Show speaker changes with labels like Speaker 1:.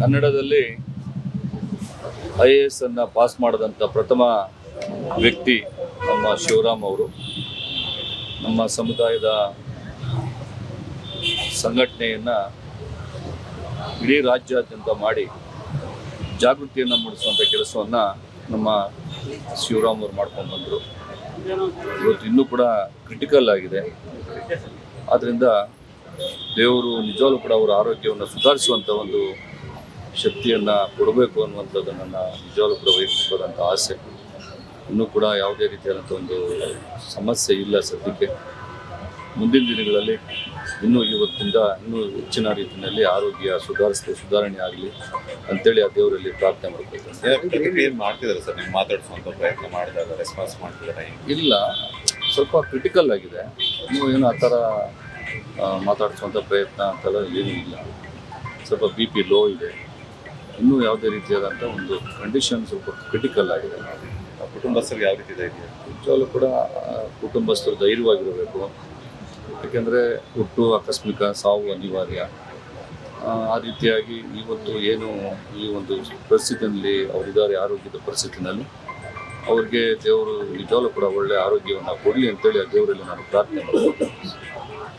Speaker 1: ಕನ್ನಡದಲ್ಲಿ I A S ಅನ್ನು pass ಮಾಡಿದಂಥ ಪ್ರಥಮ ವ್ಯಕ್ತಿ ನಮ್ಮ ಶಿವರಾಮ್ ಅವರು. ನಮ್ಮ ಸಮುದಾಯದ ಸಂಘಟನೆಯನ್ನು ಇಡೀ ರಾಜ್ಯಾದ್ಯಂತ ಮಾಡಿ ಜಾಗೃತಿಯನ್ನು ಮೂಡಿಸುವಂಥ ಕೆಲಸವನ್ನು ನಮ್ಮ ಶಿವರಾಮ್ ಅವರು ಮಾಡ್ಕೊಂಡು ಬಂದರು. ಇವತ್ತು ಇನ್ನೂ ಕೂಡ ಕ್ರಿಟಿಕಲ್ ಆಗಿದೆ. ಆದ್ದರಿಂದ ದೇವರು ನಿಜವಾಗ್ಲೂ ಕೂಡ ಅವರ ಆರೋಗ್ಯವನ್ನು ಸುಧಾರಿಸುವಂಥ ಒಂದು ಶಕ್ತಿಯನ್ನು ಕೊಡಬೇಕು ಅನ್ನುವಂಥದ್ದು ನನ್ನ ನಿಜವಾಗ್ಲೂ ಕೂಡ ವೈಯಕ್ತಿಕವಾದಂಥ ಆಸೆ. ಇನ್ನೂ ಕೂಡ ಯಾವುದೇ ರೀತಿಯಾದಂಥ ಒಂದು ಸಮಸ್ಯೆ ಇಲ್ಲ ಸದ್ಯಕ್ಕೆ. ಮುಂದಿನ ದಿನಗಳಲ್ಲಿ ಇನ್ನೂ ಇವತ್ತಿಂದ ಇನ್ನೂ ಹೆಚ್ಚಿನ ರೀತಿಯಲ್ಲಿ ಆರೋಗ್ಯ ಸುಧಾರಿಸಲು ಸುಧಾರಣೆ ಆಗಲಿ ಅಂತೇಳಿ ಆ ದೇವರಲ್ಲಿ ಪ್ರಾರ್ಥನೆ ಮಾಡ್ಕೊಳ್ತೀನಿ.
Speaker 2: ಏನು ಮಾಡ್ತಿದ್ದಾರೆ ಸರ್? ನೀವು ಮಾತಾಡಿಸುವಂಥ ಪ್ರಯತ್ನ ಮಾಡಿದಾಗ ರೆಸ್ಪಾನ್ಸ್ ಮಾಡ್ತಿದ್ದಾರೆ
Speaker 1: ಇಲ್ಲ ಸ್ವಲ್ಪ ಕ್ರಿಟಿಕಲ್ ಆಗಿದೆ. ನೀವು ಏನು ಆ ಥರ ಮಾತಾಡಿಸುವಂಥ ಪ್ರಯತ್ನ ಅಂತೆಲ್ಲ ಏನೂ ಇಲ್ಲ. ಸ್ವಲ್ಪ ಬಿ ಪಿ ಲೋ ಇದೆ. ಇನ್ನೂ ಯಾವುದೇ ರೀತಿಯಾದಂಥ ಒಂದು ಕಂಡೀಷನ್ ಸ್ವಲ್ಪ ಕ್ರಿಟಿಕಲ್ ಆಗಿದೆ.
Speaker 2: ಕುಟುಂಬಸ್ಥರಿಗೆ ಯಾವ ರೀತಿ ಇದೆ
Speaker 1: ನಿಜವಾಗ್ಲೂ ಕೂಡ ಕುಟುಂಬಸ್ಥರು ಧೈರ್ಯವಾಗಿರಬೇಕು. ಯಾಕೆಂದರೆ ಹುಟ್ಟು ಆಕಸ್ಮಿಕ ಸಾವು ಅನಿವಾರ್ಯ. ಆ, ಆ ರೀತಿಯಾಗಿ ಇವತ್ತು ಏನು ಈ ಒಂದು ಪರಿಸ್ಥಿತಿಯಲ್ಲಿ ಅವರಿದ್ದಾರೆ ಆರೋಗ್ಯದ ಪರಿಸ್ಥಿತಿನಲ್ಲಿ ಅವ್ರಿಗೆ ದೇವರು ನಿಜವಾಗ್ಲೂ ಕೂಡ ಒಳ್ಳೆಯ ಆರೋಗ್ಯವನ್ನು ಕೊಡಲಿ ಅಂತೇಳಿ ಆ ದೇವರಲ್ಲಿ ನಾನು ಪ್ರಾರ್ಥನೆ ಮಾಡ್ತೀನಿ.